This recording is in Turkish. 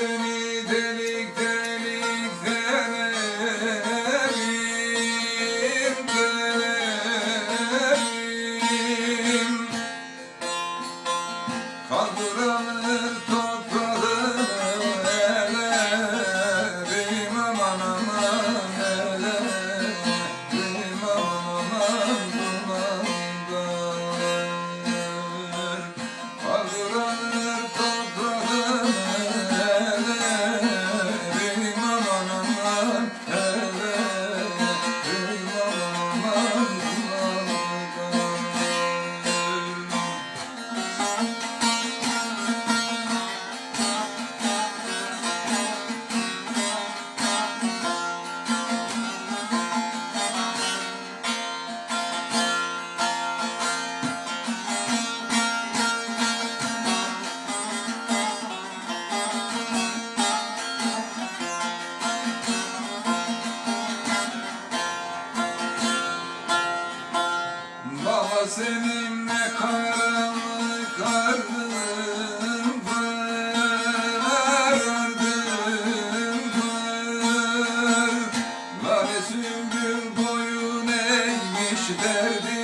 seni delik seninle karanlık ardım var Ardım var. Lale sümbül boyun eğmiş derdim